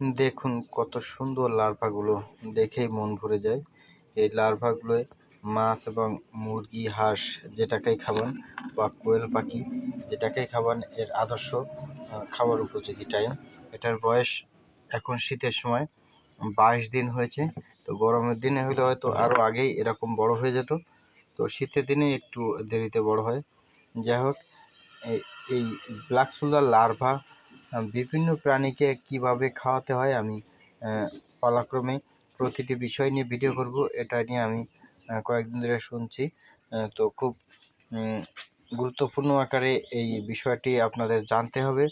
দেখুন, কত সুন্দর লার্ভাগুলো দেখেই মন ভরে যায়। এই লার্ভাগুলো মাছ এবং মুরগি, হাঁস যেটাকেই খাবান বা কোয়েল পাখি যেটাকেই খাবান, এর আদর্শ খাবার উপযোগী টাইম এটার বয়স এখন শীতের সময়, বাইশ দিন হয়েছে। তো গরমের দিনে হলে হয়তো আরও আগেই এরকম বড় হয়ে যেত। তো শীতের দিনে একটু দেরিতে বড় হয়। যাই হোক এই ব্ল্যাক সোলার লার্ভা বিভিন্ন প্রাণীকে কীভাবে খাওয়াতে হয় আমি পালাক্রমে প্রতিটি বিষয় নিয়ে ভিডিও করব। এটা নিয়ে আমি কয়েকদিন ধরে শুনছি। তো খুব গুরুত্বপূর্ণ আকারে এই বিষয়টি আপনাদের জানতে হবে।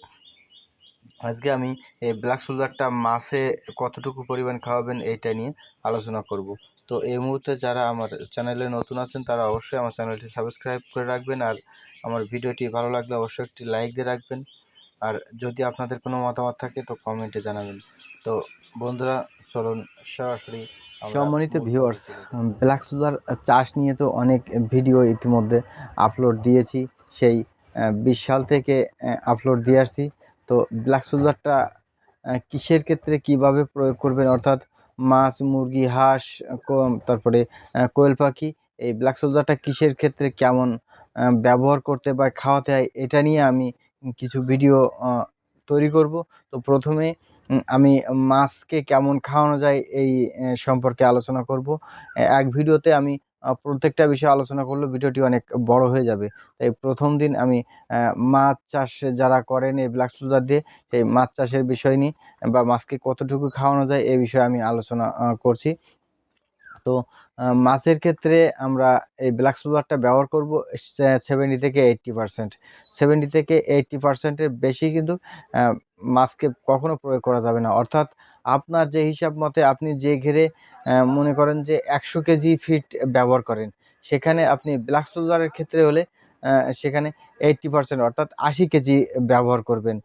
আজকে আমি এই ব্ল্যাক সোলজারটা মাসে কতটুকু পরিমাণ খাওয়াবেন এইটা নিয়ে আলোচনা করব। তো এই মুহূর্তে যারা আমার চ্যানেলে নতুন আছেন, তারা অবশ্যই আমার চ্যানেলটি সাবস্ক্রাইব করে রাখবেন। আর আমার ভিডিওটি ভালো লাগলে অবশ্যই একটি লাইক দিয়ে রাখবেন। আর যদি আপনাদের কোনো মতামত থাকে তো কমেন্টে জানাবেন। তো বন্ধুরা চলুন সরাসরি সম্মানিত ভিউয়ার্স ব্ল্যাক সোলার চাষ নিয়ে তো অনেক ভিডিও ইতিমধ্যে আপলোড দিয়েছি। সেই বিশ সাল থেকে আপলোড দিয়ে আসছি। তো ব্ল্যাক সোলারটা কিসের ক্ষেত্রে কীভাবে প্রয়োগ করবেন? অর্থাৎ মাছ মুরগি হাঁস তারপরে কোয়েল পাখি এই ব্ল্যাক সোলজারটা কিসের ক্ষেত্রে কেমন ব্যবহার করতে বা খাওয়াতে হয় এটা নিয়ে আমি কিছু ভিডিও তৈরি করব। তো প্রথমে আমি মাছকে কেমন খাওয়ানো যায় এই সম্পর্কে আলোচনা করব। এক ভিডিওতে আমি প্রত্যেকটা বিষয়ে আলোচনা করলে ভিডিওটি অনেক বড় হয়ে যাবে। তাই প্রথম দিন আমি মাছ চাষ যারা করেন এই ব্ল্যাক সোলজার দিয়ে সেই মাছ চাষের বিষয় নিয়ে, বা মাছকে কতটুকু খাওয়ানো যায় এই বিষয়ে আমি আলোচনা করছি। তো মাছের ক্ষেত্রে আমরা এই ব্ল্যাক সোলারটা ব্যবহার করব সেভেন্টি থেকে এইট্টি পারসেন্ট সেভেন্টি থেকে এইট্টি পারসেন্টের বেশি কিন্তু মাছকে কখনো প্রয়োগ করা যাবে না। অর্থাৎ আপনার যে হিসাব মতে আপনি যে ঘেরে মনে করেন যে একশো কেজি ফিট ব্যবহার করেন, সেখানে আপনি ব্ল্যাক সোলারের ক্ষেত্রে হলে সেখানে এইট্টি পারসেন্ট অর্থাৎ আশি কেজি ব্যবহার করবেন।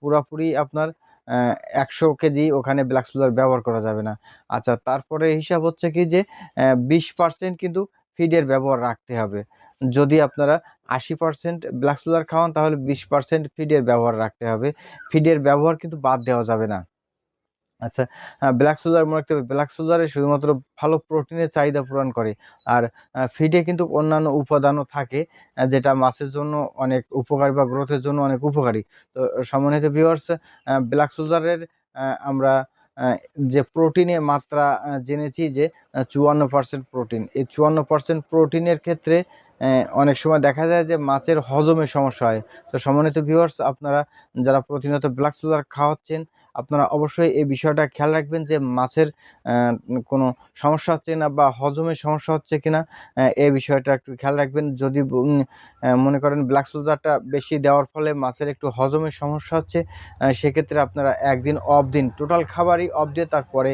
পুরাপুরি আপনার একশো কেজি ওখানে ব্ল্যাক সোলার ব্যবহার করা যাবে না। আচ্ছা তারপরে হিসাব হচ্ছে কি যে বিশ পার্সেন্ট কিন্তু ফিডের ব্যবহার রাখতে হবে। যদি আপনারা আশি পার্সেন্ট ব্ল্যাক সোলার খাওয়ান তাহলে বিশ পার্সেন্ট ফিডের ব্যবহার রাখতে হবে। ফিডের ব্যবহার কিন্তু বাদ দেওয়া যাবে না। আচ্ছা ব্ল্যাক সোলার মনে হবে। ব্ল্যাক সোলারে শুধুমাত্র ভালো প্রোটিনের চাহিদা পূরণ করে। আর ফিডে কিন্তু অন্যান্য উপাদানও থাকে যেটা মাছের জন্য অনেক উপকারী বা গ্রোথের জন্য অনেক উপকারী। তো সম্মানিত ভিউয়ার্স ব্ল্যাক সোলারের আমরা যে প্রোটিনের মাত্রা জেনেছি যে চুয়ান্ন পার্সেন্ট প্রোটিন এই চুয়ান্ন পার্সেন্ট প্রোটিনের ক্ষেত্রে অনেক সময় দেখা যায় যে মাছের হজমের সমস্যা হয়। তো সম্মানিত ভিউয়ার্স আপনারা যারা প্রতিনিয়ত ব্ল্যাক সোলার খাওয়াচ্ছেন আপনারা অবশ্যই এই বিষয়টা খেয়াল রাখবেন যে মাছের কোনো সমস্যা হচ্ছে না বা হজমের সমস্যা হচ্ছে কি না এই বিষয়টা একটু খেয়াল রাখবেন। যদি মনে করেন ব্ল্যাক সোলজারটা বেশি দেওয়ার ফলে মাছের একটু হজমের সমস্যা হচ্ছে সেক্ষেত্রে আপনারা একদিন অফ দিন। টোটাল খাবারই অফ দিয়ে তারপরে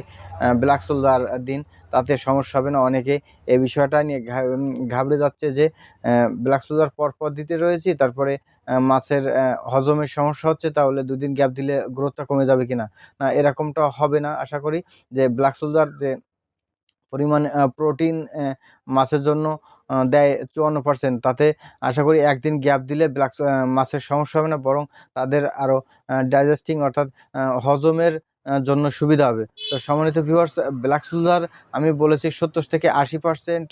ব্ল্যাক সোলজার দিন, তাতে সমস্যা হবে না। অনেকে এই বিষয়টা নিয়ে ঘাবড়ে যাচ্ছে যে ব্ল্যাক সোলজার পর পর দিতে রয়েছি, তারপরে মাছের হজমের সমস্যা হচ্ছে, তাহলে দুদিন গ্যাপ দিলে গ্রোথটা কমে যাবে কি না না এরকমটা হবে না। আশা করি যে ব্ল্যাক সোলজার যে পরিমাণ প্রোটিন মাছের জন্য দেয় চুয়ান্ন পার্সেন্ট তাতে আশা করি একদিন গ্যাপ দিলে ব্ল্যাক মাছের সমস্যা হবে না, বরং তাদের আরও ডাইজেস্টিং অর্থাৎ হজমের জন্য সুবিধা হবে। তো সম্মানিত ভিউয়ার্স ব্ল্যাক সোলজার আমি বলেছি সত্তর থেকে আশি পার্সেন্ট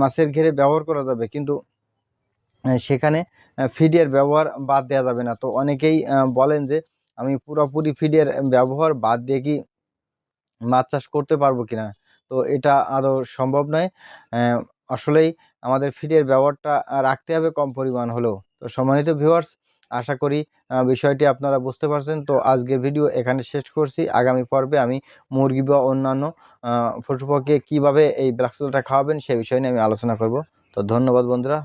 মাছের ঘেরে ব্যবহার করা যাবে। কিন্তু সেখানে ফিডের ব্যবহার বাদ দেওয়া যাবে না। তো অনেকেই বলেন যে, আমি পুরোপুরি ফিডের ব্যবহার বাদ দিয়ে কি মাছ চাষ করতে পারব কিনা তো এটা আদৌ সম্ভব নয়। আসলেই আমাদের ফিডের ব্যবহারটা রাখতে হবে কম পরিমাণ হলেও। তো সম্মানিত ভিউয়ার্স আশা করি বিষয়টি আপনারা বুঝতে পারছেন। তো আজকের ভিডিও এখানে শেষ করছি। আগামী পর্বে আমি মুরগি বা অন্যান্য পশুপক্ষে কীভাবে এই ব্ল্যাক খাওয়াবেন সে বিষয় নিয়ে আমি আলোচনা করব। তো ধন্যবাদ বন্ধুরা।